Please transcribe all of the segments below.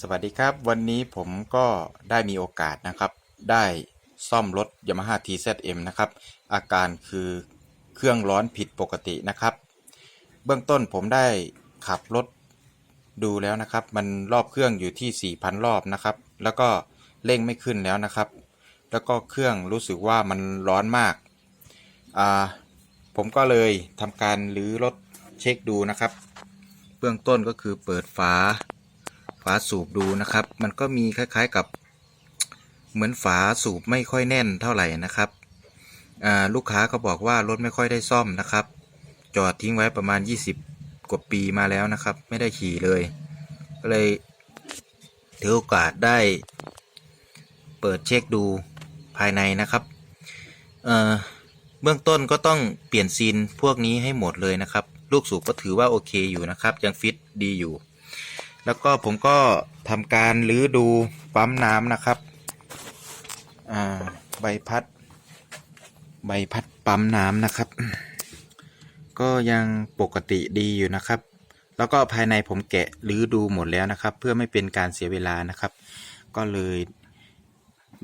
สวัสดีครับวันนี้ผมก็ได้มีโอกาสนะครับ ได้ซ่อมรถ Yamaha TZM นะครับ อาการคือเครื่องร้อนผิดปกตินะครับ เบื้องต้นผมได้ขับรถดูแล้วนะครับ มันรอบเครื่องอยู่ที่ 4,000 รอบนะครับ แล้วก็เร่งไม่ขึ้นแล้วนะครับ แล้วก็เครื่องรู้สึกว่ามันร้อนมากอ่าผมก็เลยทำการรื้อรถเช็คดูนะครับ เบื้องต้นก็คือเปิดฝา ฝาสูบดูนะครับ มันก็มีคล้ายๆกับ เหมือนฝาสูบไม่ค่อยแน่นเท่าไหร่นะครับลูกค้าก็บอกว่ารถไม่ค่อยได้ซ่อมนะครับ จอดทิ้งไว้ประมาณ 20 กว่าปีมาแล้วนะครับ ไม่ได้ขี่เลย ก็เลยถือโอกาสได้เปิดเช็คดูภายในนะครับเเบื้องต้นก็ต้องเปลี่ยนซีนพวกนี้ให้หมดเลยนะครับ ลูกสูบก็ถือว่าโอเคอยู่นะครับ ยังฟิตดีอยู่ แล้วก็ผมก็ทำการรื้อดูปั๊มน้ำนะครับใบพัด ใบพัดปั๊มน้ำนะครับ ก็ยังปกติดีอยู่นะครับ แล้วก็ภายในผมแกะรื้อดูหมดแล้วนะครับ เพื่อไม่เป็นการเสียเวลานะครับ ก็เลย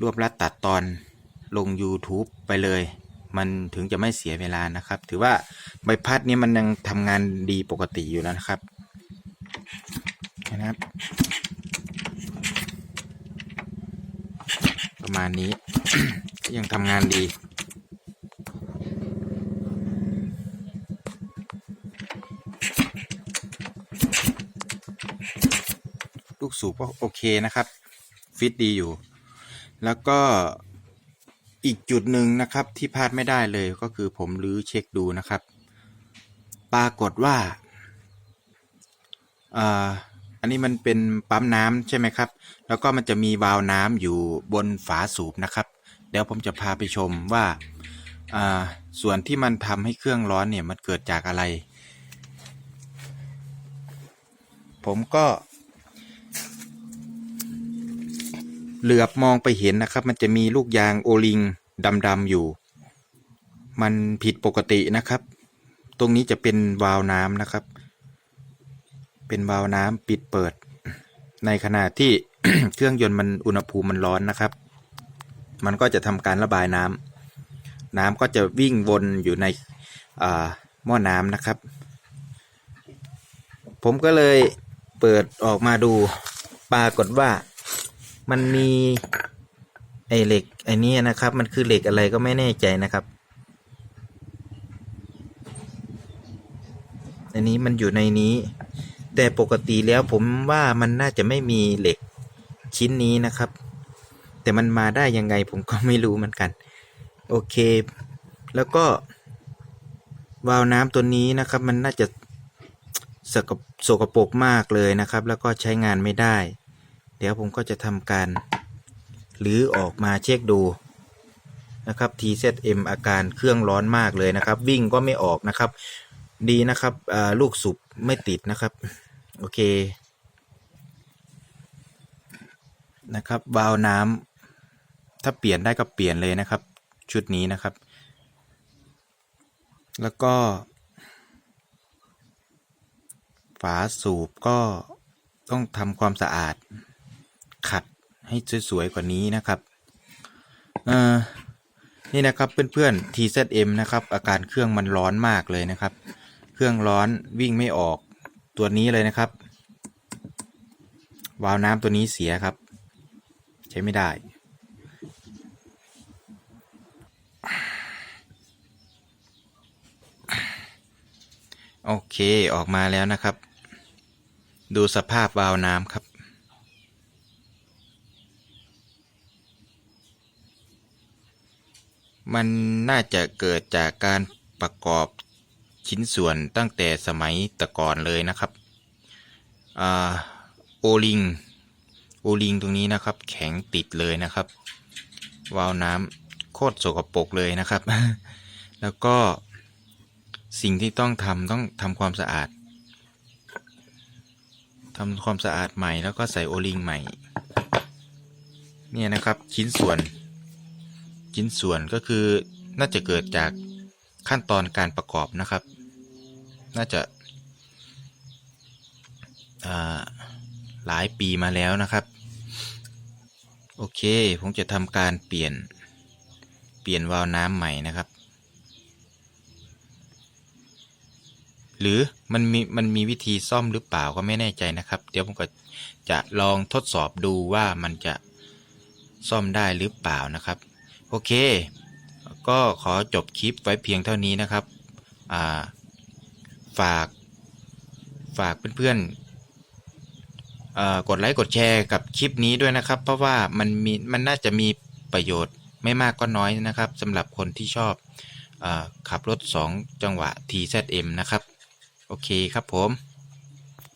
รวบรัดตัดตอนลง YouTube ไปเลย มันถึงจะไม่เสียเวลานะครับ ถือว่าใบพัดนี้มันยังทำงานดีปกติอยู่แล้วนะครับ นะครับ ประมาณนี้ ยังทำงานดีลูกสูบก็โอเคนะครับ ฟิตดีอยู่ แล้วก็อีกจุดหนึ่งนะครับที่พลาดไม่ได้เลยก็คือผมรื้อเช็คดูนะครับ ปรากฏว่าอ่า อันนี้มันเป็นปั๊มน้ำใช่ไหมครับ แล้วก็มันจะมีวาล์วน้ำอยู่บนฝาสูบนะครับ เดี๋ยวผมจะพาไปชมว่าอ่าส่วนที่มันทำให้เครื่องร้อนเนี่ยมันเกิดจากอะไร ผมก็เหลือบมองไปเห็นนะครับ มันจะมีลูกยางโอลิงดำๆอยู่ มันผิดปกตินะครับ ตรงนี้จะเป็นวาล์วน้ำนะครับ เป็นวาล์วน้ำปิดเปิด ในขณะที่เครื่องยนต์มันอุณหภูมิมันร้อนนะครับ มันก็จะทำการระบายน้ำน้ำก็จะวิ่งวนอยู่ในหม้อน้ำนะครับ ผมก็เลยเปิดออกมาดูปรากฏว่ามันมีไอเหล็กไอนี้นะครับ มันคือเหล็กอะไรก็ไม่แน่ใจนะครับอันนี้มันอยู่ในนี้ แต่ปกติแล้วผมว่ามันน่าจะไม่มีเหล็กชิ้นนี้นะครับ แต่มันมาได้ยังไงผมก็ไม่รู้เหมือนกัน โอเค แล้วก็ วาล์วน้ำตัวนี้นะครับ มันน่าจะสกปสกปรกมากเลยนะครับ แล้วก็ใช้งานไม่ได้ เดี๋ยวผมก็จะทำการหรือออกมาเช็คดูนะครับ TZM อาการเครื่องร้อนมากเลยนะครับ วิ่งก็ไม่ออกนะครับ ดีนะครับลูกสูบไม่ติดนะครับ โอเค นะครับวาล์วน้ำถ้าเปลี่ยนได้ก็เปลี่ยนเลยนะครับ ชุดนี้นะครับ แล้วก็ ฝาสูบก็ต้องทำความสะอาด ขัดให้สวยๆกว่านี้นะครับเอ่อนี่นะครับเพื่อนๆ TZM นะครับ อาการเครื่องมันร้อนมากเลยนะครับ เครื่องร้อนวิ่งไม่ออก ตัวนี้เลยนะครับ วาล์วน้ำตัวนี้เสียครับ ใช้ไม่ได้ โอเคออกมาแล้วนะครับ ดูสภาพวาล์วน้ำครับมันน่าจะเกิดจากการประกอบ ชิ้นส่วนตั้งแต่สมัยต่ก่อนเลยนะครับอ่าโอลิงโอลิงตรงนี้นะครับ แข็งติดเลยนะครับ วาล์วน้ำโคตรสกปรกเลยนะครับ แล้วก็สิ่งที่ต้องทำต้องทำความสะอาดทำความสะอาดใหม่แล้วก็ใส่โอลิงใหม่ เนี่ยนะครับชิ้นส่วน ชิ้นส่วนก็คือน่าจะเกิดจากขั้นตอนการประกอบนะครับ น่าจะาหลายปีมาแล้วนะครับ โอเค ผมจะทำการเปลี่ยนเปลี่ยนวาล์วน้ำใหม่นะครับ หรือมันมีมันมีวิธีซ่อมหรือเปล่าก็ไม่แน่ใจนะครับ เดี๋ยวผมก็จะลองทดสอบดูว่ามันจะซ่อมได้หรือเปล่านะครับ โอเค ก็ขอจบคลิปไว้เพียงเท่านี้นะครับ อ่า ฝากฝากเพื่อนๆกดไลค์กดแชร์กับคลิปนี้ด้วยนะครับ เพราะว่ามันมีมันน่าจะมีประโยชน์ไม่มากก็น้อยนะครับสำหรับคนที่ชอบอขับรถ 2 จังหวะ TZM นะครับ โอเคครับผม